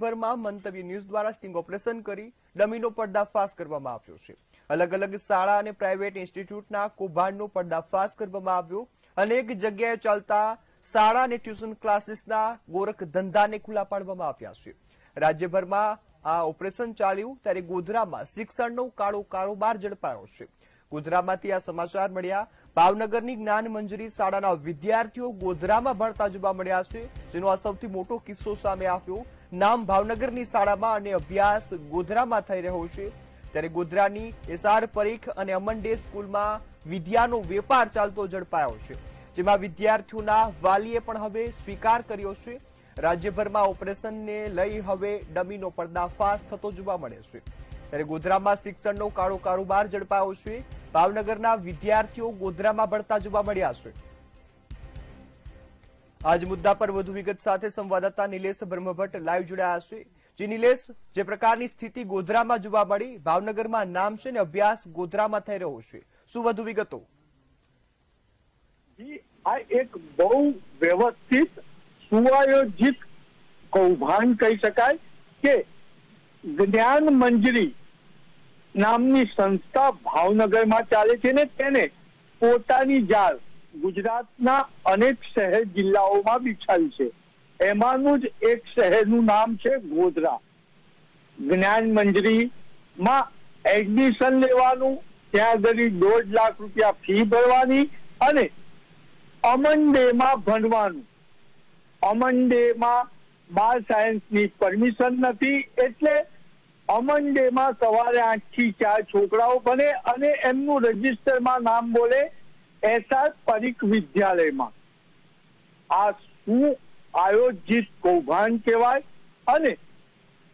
ભરમાં મંતવ્ય ન્યૂઝ દ્વારા સ્ટિંગ ઓપરેશન કરી ડમીનો પર્દાફાશ કરવામાં આવ્યો છે. અલગ અલગ શાળા અને પ્રાઇવેટ ઇન્સ્ટિટ્યૂટના કૌભાંડનો પર્દાફાશ કરવામાં આવ્યો. અનેક જગ્યાએ ચાલતા શાળા અને ટ્યુશન ક્લાસીસના ગોરખ ધંધાને ખુલ્લા પાડવામાં આવ્યા છે. રાજ્યભરમાં આ ઓપરેશન ચાલ્યું ત્યારે ગોધરામાં શિક્ષણનો કાળો કારોબાર ઝડપાયો છે. ગોધરામાંથી આ સમાચાર મળ્યા. ભાવનગરની જ્ઞાન મંજરી શાળાના વિદ્યાર્થીઓ ગોધરામાં ભણતા જોવા મળ્યા છે, જેનો આ સૌથી મોટો કિસ્સો સામે આવ્યો. નામ ભાવનગરની શાળામાં અને અભ્યાસ ગોધરામાં થઈ રહ્યો છે. ત્યારે ગોધરાની એસઆર પરીખ અને અમન ડે સ્કૂલમાં વિદ્યાનો વેપાર ચાલતો ઝડપાયો છે. જેમાં વિદ્યાર્થીઓના વાલીએ પણ હવે સ્વીકાર કર્યો છે. રાજ્યભરમાં ઓપરેશનને લઈ હવે ડમીનો પર્દાફાશ થતો જોવા મળે છે. ત્યારે ગોધરામાં શિક્ષણનો કાળો કારોબાર ઝડપાયો છે. ભાવનગરના વિદ્યાર્થીઓ ગોધરામાં ભણતા જોવા મળ્યા છે. આજ મુદ્દા પર વધુ વિગત સાથે સંવાદદાતા નિલેશ બ્રહ્મભટ્ટ લાઈવ જોડાયા છે. જે નિલેશ, જે પ્રકારની સ્થિતિ ગોધરામાં જોવા મળી, ભાવનગરમાં નામ છે ને અભ્યાસ ગોધરામાં થઈ રહ્યો છે. શું વધુ વિગતો? આ એક બહુ વ્યવસ્થિત સુઆયોજિત કૌભાંડ કહી શકાય કે જ્ઞાન મંજરી નામની સંસ્થા ભાવનગરમાં ચાલે છે ને તેને પોતાની જાળ ગુજરાતના અનેક શહેર જિલ્લાઓમાં વિકસાવી છે. એમાંનું જ એક શહેરનું નામ છે ગોધરા. જ્ઞાન મંજરીમાં એડમિશન લેવાનું, ત્યાં આગળ દોઢ લાખ રૂપિયા ફી ભરવાની અને અમન ડેમાં ભણવાનું. અમન ડેમાં બાર સાયન્સની પરમિશન નથી એટલે અમન ડેમાં સવારે આઠથી ચાર છોકરાઓ ભણે અને એમનું રજીસ્ટરમાં નામ બોલે એસઆર પરીખ વિદ્યાલયમાં. આ શું આયોજિત કૌભાંડ કહેવાય? અને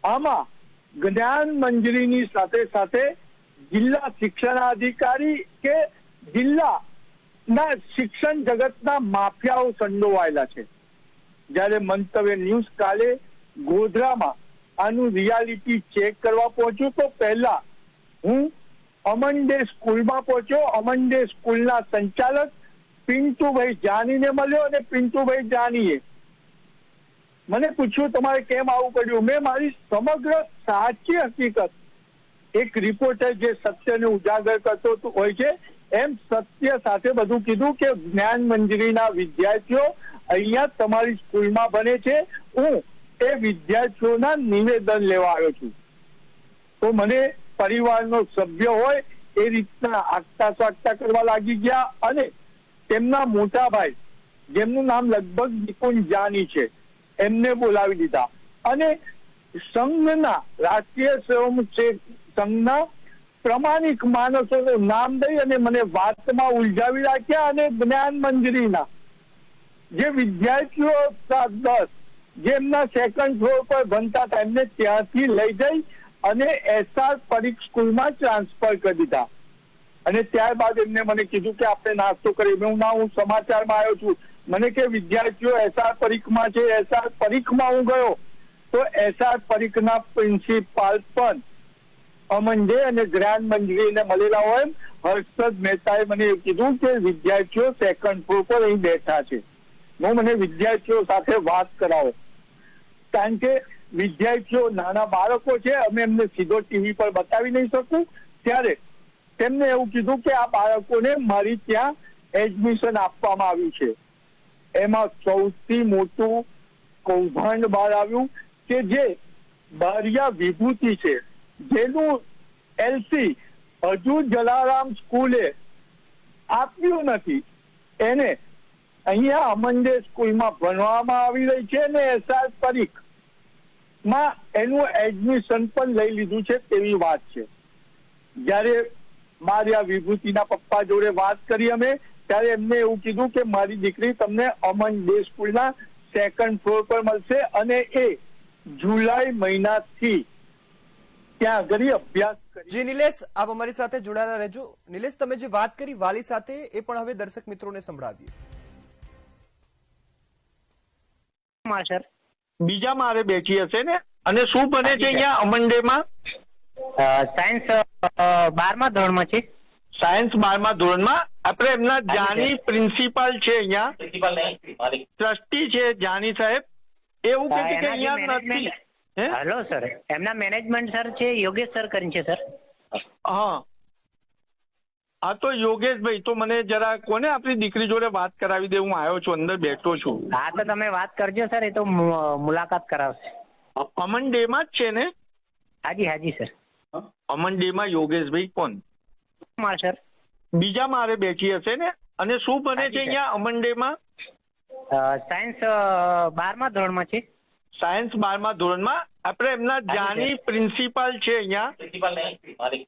આમાં જ્ઞાન મંજરીની સાથે સાથે જિલ્લા શિક્ષણાધિકારી કે જિલ્લા ના શિક્ષણ જગતના માફિયાઓ સંડોવાયેલા છે. જ્યારે મંતવ્ય ન્યૂઝ કાલે ગોધરામાં આનું રિયાલિટી ચેક કરવા પહોંચ્યું, તો પહેલા હું અમન ડે સ્કૂલમાં પહોંચ્યો. અમન ડે સ્કૂલના સંચાલક પિન્ટુભાઈ જાનીને મળ્યો અને પિન્ટુભાઈ જાનીએ મને પૂછ્યું, તમારે કેમ આવું પડ્યું મેં મારી સમગ્ર સાચી હકીકત, એક રિપોર્ટર જે સત્યને ઉજાગર કરતો હોય છે, એમ સત્ય સાથે બધું કીધું કે જ્ઞાન મંજરીના વિદ્યાર્થીઓ અહીંયા તમારી સ્કૂલમાં ભણે છે. હું એ વિદ્યાર્થીઓના નિવેદન લેવા આવ્યો છું. તો મને પરિવારનો સભ્ય હોય એ રીતના આગતા સ્વાગતા કરવા લાગી ગયા અને તેમના મોટા ભાઈ, જેમનું નામ લગભગ નિકુંજ જાની છે, એમને બોલાવી દીધા. અને સંઘના રાષ્ટ્રીય સ્વયંસેવક સંઘના પ્રમાણિક માણસોનું નામ દઈ અને મને વાતમાં ઉલઝાવી રાખ્યા અને જ્ઞાન મંજરીના જે વિદ્યાર્થીઓ દસ દસ, જેમના સેકન્ડ ફ્લોર પર ભણતા હતા, એમને ત્યાંથી લઈ જઈ અને એસઆર પરીખ સ્કૂલમાં ટ્રાન્સફર કરી દીધા. અને ત્યારબાદ એમને મને કીધું કે આપણે નાસ્તો કરીએ. હું ના, હું સમાચારમાં આવ્યો છું. મને કે, વિદ્યાર્થીઓ, એસઆર પરીખમાં છે. એસઆર પરીખમાં હું ગયો. તો એસઆર પરીખના પ્રિન્સિપાલ પણ અમન ડે અને ગ્રાન્ડ મંજરીને મળેલા હોય હર્ષદ મહેતાએ મને કીધું કે, વિદ્યાર્થીઓ સેકન્ડ ફ્લોર પર અહીં બેઠા છે. હું મને વિદ્યાર્થીઓ સાથે વાત કરાવો. કારણ કે વિદ્યાર્થીઓ, નાના બાળકો છે, અમે એમને સીધો ટીવી પર બતાવી નહીં શકું. ત્યારે તેમને એવું કીધું કે આ બાળકોને મારી ત્યાં એડમિશન આપવામાં આવ્યું છે. એમાં સૌથી મોટું કૌભાંડ બહાર આવ્યું કે જે બારિયા વિભૂતિ છે, જેનું એલસી હજુ જલારામ સ્કૂલે આપ્યું નથી. એને અહીંયા અમંડે સ્કૂલમાં ભણવામાં આવી રહી છે ને એસઆર પરીખ માં એનું એડમિશન પણ લઈ લીધું છે તેવી વાત છે. જ્યારે મારી આ વિભૂતિના પપ્પા જોડે વાત કરી અમે ત્યારે એમને એવું કીધું કે મારી દીકરી તમને અમન ડે સ્કૂલના સેકન્ડ ફ્લોર પર મળશે અને એ જુલાઈ મહિનાથી ત્યાં આગળ અભ્યાસ કરી જી નિલેશ આપ અમારી સાથે જોડાયેલા રહેજો. નિલેશ તમે જે વાત કરી વાલી સાથે એ પણ હવે દર્શક મિત્રોને સંભળાવીએ. સર બીજા મારે બેઠી હશે ને? અને શું બને છે અહીંયા અમંડેમાં? સાયન્સ બારમા ધોરણમાં છે. સાયન્સ બારમા ધોરણમાં? આપણે એમના જાની પ્રિન્સિપાલ છે અહીંયા. ટ્રસ્ટી છે જાની સાહેબ. એવું કે છે કે અહીંયા નથી. હે? હેલો સર એમના મેનેજમેન્ટ સર છે યોગેશ સર કરીને છે સર હા. હા તો યોગેશભાઈ તો મને જરા કોને આપણી દીકરી જોડે વાત કરાવી દે? હું આવ્યો છું અંદર બેઠો છું. હા તો તમે વાત કરજો સર એ તો મુલાકાત કરાવશે. અમન ડે માં જ છે ને? હાજી હાજી સર. અમન ડે માં યોગેશભાઈ કોણ? માં સર. બીજા મારે બેઠી હશે ને? અને શું બને છે અહીંયા અમન ડે માં સાયન્સ બારમા ધોરણમાં છે. સાયન્સ બારમા ધોરણમાં? આપણે એમના જાની પ્રિન્સિપાલ છે અહીંયા.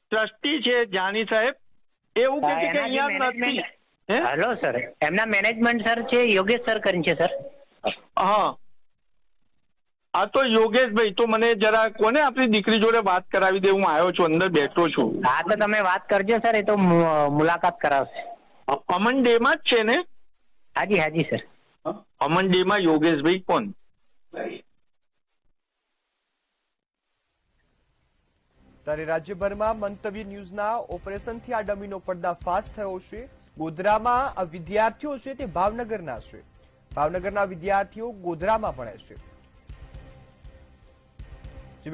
ટ્રસ્ટી છે જાની સાહેબ. એવું કે છે કે અહીંયા નથી. હેલો સર એમના મેનેજમેન્ટ સર છે યોગેશ સર કરીને છે સર હા. હા તો યોગેશભાઈ તો મને જરા કોને આપણી દીકરી જોડે વાત કરાવી દે? હું આવ્યો છું અંદર બેઠો છું. હા તો તમે વાત કરજો સર એ તો મુલાકાત કરાવશે. અમન ડે માં જ છે ને? હાજી હાજી સર અમન ડે માં યોગેશભાઈ કોણ? ત્યારે રાજ્યભરમાં મંતવ્ય ન્યૂઝના ઓપરેશનથી આ ડમીનો પર્દાફાશ થયો છે. ગોધરામાં આ વિદ્યાર્થીઓ છે તે ભાવનગરના છે. ભાવનગરના વિદ્યાર્થીઓ ગોધરામાં ભણે છે.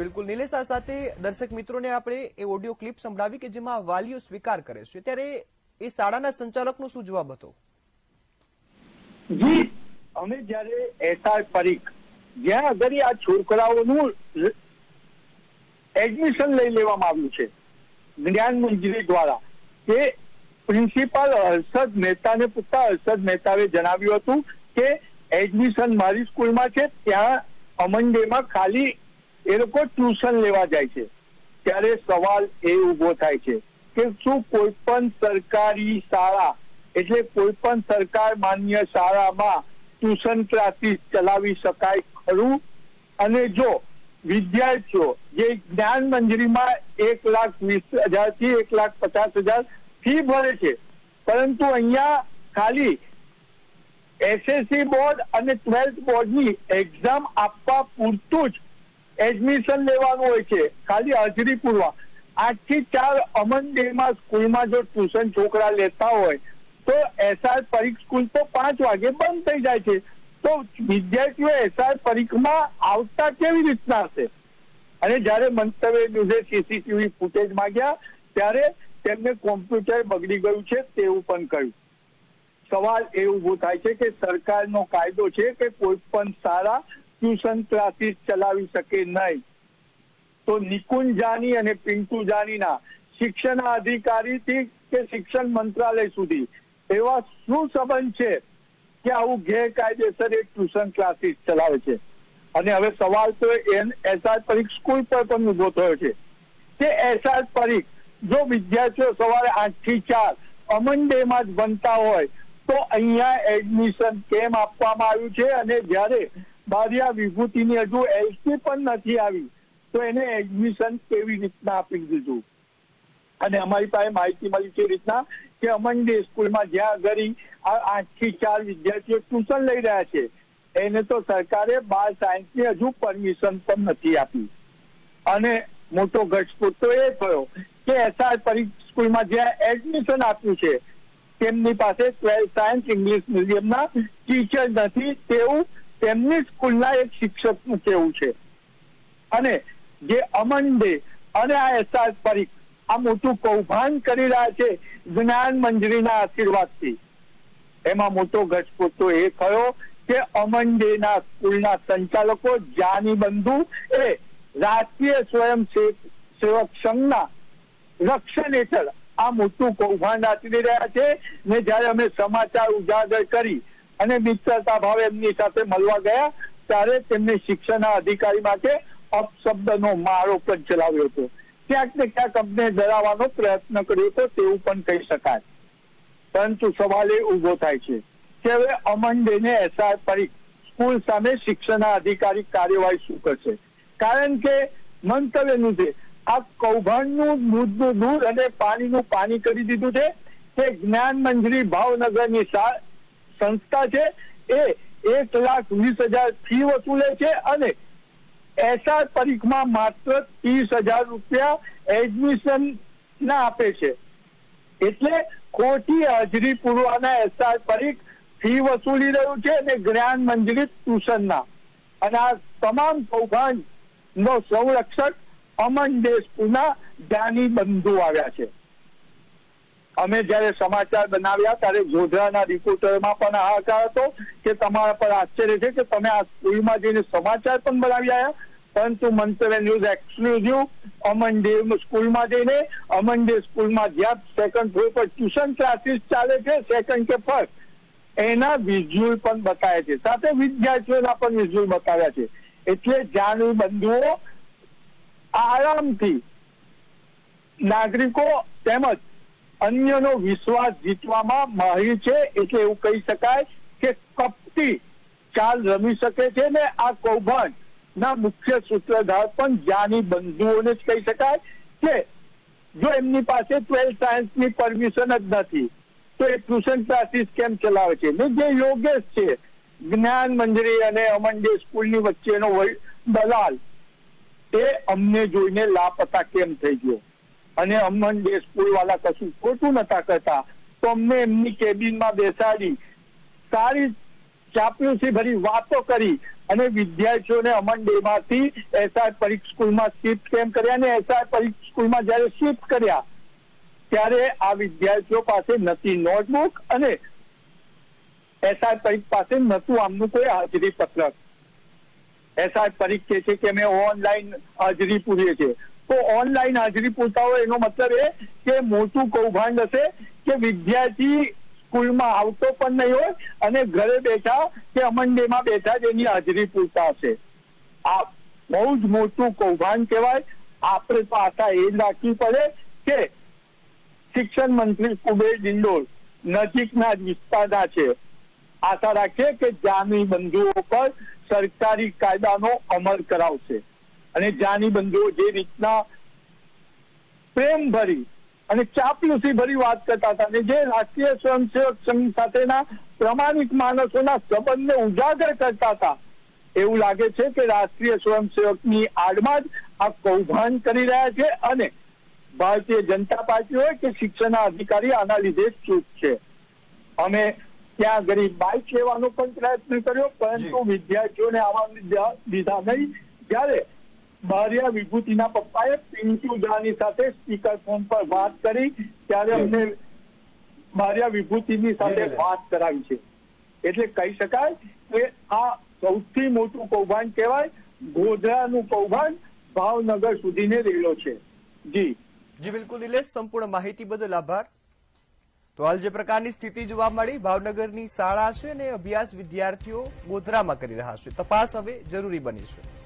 બિલકુલ, નિલેશ સાથે દર્શક મિત્રોને આપણે એ ઓડિયો ક્લિપ સંભળાવી કે જેમાં વાલીઓ સ્વીકાર કરે છે. ત્યારે એ શાળાના સંચાલકનો શું જવાબ હતો? જી, અમે જ્યારે એસઆર પરીખ, જ્યાં આગળ આ છોકરાઓનું એડમિશન લઈ લેવામાં આવ્યું છે. જ્ઞાન મંજૂરી દ્વારા કે પ્રિન્સિપાલ હર્ષદ મહેતાને પૂછતા હર્ષદ મહેતાએ જણાવ્યું હતું કે એડમિશન મારી સ્કૂલમાં છે, ત્યાં અમન ડેમાં ખાલી એ લોકો ટ્યુશન લેવા જાય છે. ત્યારે સવાલ એ ઊભો થાય છે કે શું કોઈ પણ સરકારી શાળા એટલે કોઈ પણ સરકાર માન્ય શાળામાં ટ્યુશન ક્લાસીસ ચલાવી શકાય ખરું? અને જો વિદ્યાર્થીઓ, જે જ્ઞાન મંજરીમાં એક લાખ વીસ હજારથી એક લાખ પચાસ હજાર ફી ભરે છે. પરંતુ અહીંયા ખાલી એસએસસી બોર્ડ અને ટ્વેલ્થ બોર્ડની એક્ઝામ આપવા પૂરતું જ એડમિશન લેવાનું હોય છે. ખાલી હાજરી પૂરવા આઠથી ચાર અમન ડેમાં સ્કૂલમાં જો ટ્યુશન છોકરા લેતા હોય, તો એસઆર પરીખ સ્કૂલ તો પાંચ વાગે બંધ થઈ જાય છે. તો વિદ્યાર્થીઓ એસઆર પરીખમાં આવતા કેવી રીતના હશે? અને જ્યારે મંતવ્ય દિવસે સીસીટીવી ફૂટેજ માંગ્યા, ત્યારે તેમને કોમ્પ્યુટર બગડી ગયું છે તેવું પણ કહ્યું. સવાલ એ ઊભો થાય છે કે સરકારનો કાયદો છે કે કોઈ પણ શાળા ટ્યુશન ક્લાસીસ ચલાવી શકે નહીં. તો નિકુંજ જાની અને પિન્ટુ જાનીના શિક્ષણ અધિકારીથી કે શિક્ષણ મંત્રાલય સુધી એવા શું સંબંધ છે? કે આવું ગેરકાયદેસર એક ટ્યુશન ક્લાસીસ ચલાવે છે. અને હવે સવાલ તો એસઆર પરીખ સ્કૂલ પર પણ ઊભો થયો છે. કે એસઆર પરીખ જો વિદ્યાર્થીઓ સવારે આઠથી ચાર અમન ડે માં જ બનતા હોય, તો અહીંયા એડમિશન કેમ આપવામાં આવ્યું છે? અને જ્યારે બારિયા વિભૂતિની હજુ એલસી પણ નથી આવી, તો એને એડમિશન કેવી રીતના આપી દીધું? અને અમારી પાસે માહિતી મળી છે રીતના કે અમન ડે સ્કૂલમાં જ્યાં આ આઠ ચાર વિદ્યાર્થીઓ ટ્યુશન લઈ રહ્યા છે. એને તો સરકારે બાળ સાયન્સની હજુ પરમિશન પણ નથી આપી. અને મોટો ઘટસ્ફોટ તો એ થયો કે એસઆર સ્કૂલમાં જ્યાં એડમિશન આપ્યું છે, તેમની પાસે ટ્વેલ્થ સાયન્સ ઇંગ્લિશ મીડિયમના ટીચર નથી, તેવું તેમની સ્કૂલના એક શિક્ષકનું કહેવું છે. અને જે અમન ડે અને આ એસઆર પરીખ આ મોટું કૌભાંડ કરી રહ્યા છે જ્ઞાન મંજરીના આશીર્વાદથી. એમાં મોટો ઘટસ્ફોટ એ થયો કે અમન ડે ના સ્કૂલના સંચાલકો જાની બંધુ એ રાષ્ટ્રીય સ્વયં સેવક સંઘના રક્ષણ હેઠળ આ મોટું કૌભાંડ આચરી રહ્યા છે ને જ્યારે અમે સમાચાર ઉજાગર કરી અને મિત્રતા ભાવે એમની સાથે મળવા ગયા ત્યારે તેમને શિક્ષણના અધિકારી માટે અપશબ્દનો મારો પણ ચલાવ્યો હતો. ક્યાંક ને ક્યાંક અમને ડરાવવાનો પ્રયત્ન કર્યો હતો તેવું પણ કહી શકાય. પરંતુ સવાલ એ ઊભો થાય છે કે હવે અમન ડેને એસઆર પરીખ સ્કૂલ સામે શિક્ષણના અધિકારી કાર્યવાહી શું કરશે? કારણ કે મંતવ્યનું છે, આ કૌભાંડનું દૂધનું દૂધ અને પાણીનું પાણી કરી દીધું છે કે જ્ઞાન મંજરી ભાવનગરની સંસ્થા છે, એ એક લાખ વીસ હજાર ફી વસૂલે છે અને એસઆર પરીખમાં માત્ર ત્રીસ હજાર રૂપિયા એડમિશન ના આપે છે. એટલે ખોટી હાજરી પૂરવાના એસઆર પરીખ ફી વસૂલી રહ્યું છે અને જ્ઞાન મંજરી ટ્યુશનના. અને આ તમામ કૌભાંડ નો સંરક્ષક અમન દેશપુરના જ્ઞાની બંધુ આવ્યા છે. અમે જયારે સમાચાર બનાવ્યા ત્યારે ગોધરાના રિપોર્ટરમાં પણ હાહાકાર હતો કે તમારા પર આશ્ચર્ય છે કે તમે આ સ્કૂલમાં જઈને સમાચાર પણ બનાવી આવ્યા પરંતુ મંતવ્ય ન્યૂઝ એક્સક્લુઝિવ અમન ડે સ્કૂલમાં જઈને અમન ડે સ્કૂલમાં જ્યાં સેકન્ડ ફ્લોર પર ટ્યુશન ક્લાસીસ ચાલે છે સેકન્ડ કે ફર્સ્ટ એના વિઝ્યુઅલ પણ બતાવ્યા છે. સાથે વિદ્યાર્થીઓના પણ વિઝ્યુઅલ બતાવ્યા છે. એટલે જાનવી બંધુઓ આરામથી નાગરિકો તેમજ અન્યનો વિશ્વાસ જીતવામાં માહિર છે એટલે એવું કહી શકાય કે કપટી ચાલ રમી શકે છે ને આ કૌભાંડ. ના મુખ્ય સૂત્રધાર પણ જાની બંધુઓને જ કહી શકાય કે જો એમની પાસે ટ્વેલ્થ સાયન્સની પરમિશન જ નથી, તો એ ટ્યુશન ક્લાસીસ કેમ ચલાવે છે? ને જે યોગેશ છે, જ્ઞાન મંજરી અને અમન સ્કૂલની વચ્ચેનો દલાલ, એ અમને જોઈને લાપતા કેમ થઈ ગયો? અને અમન ડે સ્કૂલ વાળા કશું ખોટું નતા કરતા તો અમને એમની કેબિનમાં બેસાડી, સારી ચાપલુસી ભરી વાતો કરી અને વિદ્યાર્થીઓને અમન ડે માંથી એસઆર પરીક્ષ સ્કૂલમાં શિફ્ટ કેમ કર્યા અને એસઆર પરીક્ષ સ્કૂલમાં જ્યારે શિફ્ટ કર્યા, ત્યારે આ વિદ્યાર્થીઓ પાસે નથી નોટબુક અને એસઆર પરીક્ષ પાસે નતું આમનું કોઈ હાજરી પત્રક એસઆર પરીક્ષ કે છે કે અમે ઓનલાઈન હાજરી પૂરીએ છીએ. તો ઓનલાઈન હાજરી પૂરતા હોય એનો મતલબ એ કે મોટું કૌભાંડ હશે કે વિદ્યાર્થી સ્કૂલમાં આવતો પણ નહીં હોય અને ઘરે બેઠા કે અમંડેમાં બેઠા જ એની હાજરી પૂરતા હશે. આ બહુ જ મોટું કૌભાંડ કહેવાય. આપણે તો આશા એ રાખવી પડે કે શિક્ષણ મંત્રી કુબેર ડિંડોર નજીકના વિસ્તારના છે. આશા રાખીએ કે જાની બંધુઓ પર સરકારી કાયદાનો અમલ કરાવશે. અને જાની બંધુઓ જે રીતના પ્રેમ ભરી અને ચાપલુસી ભરી વાત કરતા હતા. અને જે રાષ્ટ્રીય સ્વયંસેવક સંઘ સાથેના પ્રમાણિક માણસોના સંબંધને ઉજાગર કરતા હતા. એવું લાગે છે કે રાષ્ટ્રીય સ્વયંસેવકની આડમાં જ આ કૌભાંડ કરી રહ્યા છે અને ભારતીય જનતા પાર્ટી હોય કે શિક્ષણના અધિકારી આના લીધે ચૂક છે. અમે ત્યાં ગરીબ બાઇક લેવાનો પણ પ્રયત્ન કર્યો પરંતુ વિદ્યાર્થીઓને આવા લીધા નહીં. જ્યારે બારિયા વિભૂતિના પપ્પાએ પિન્ટુ જાની સાથે સ્પીકર ફોન પર વાત કરી ત્યારે અમને બારિયા વિભૂતિની સાથે વાત કરાવી છે. એટલે કહી શકાય કે આ સૌથી મોટું કૌભાંડ કહેવાય ગોધરાનું કૌભાંડ ભાવનગર સુધીને રેલો છે. જી. જી બિલકુલ નિલેશ સંપૂર્ણ માહિતી બદલ આભાર. તો હાલ જે પ્રકારની સ્થિતિ જોવા મળી ભાવનગરની શાળા છે અને અભ્યાસ વિદ્યાર્થીઓ ગોધરામાં કરી રહ્યા છે. તપાસ હવે જરૂરી બની છે.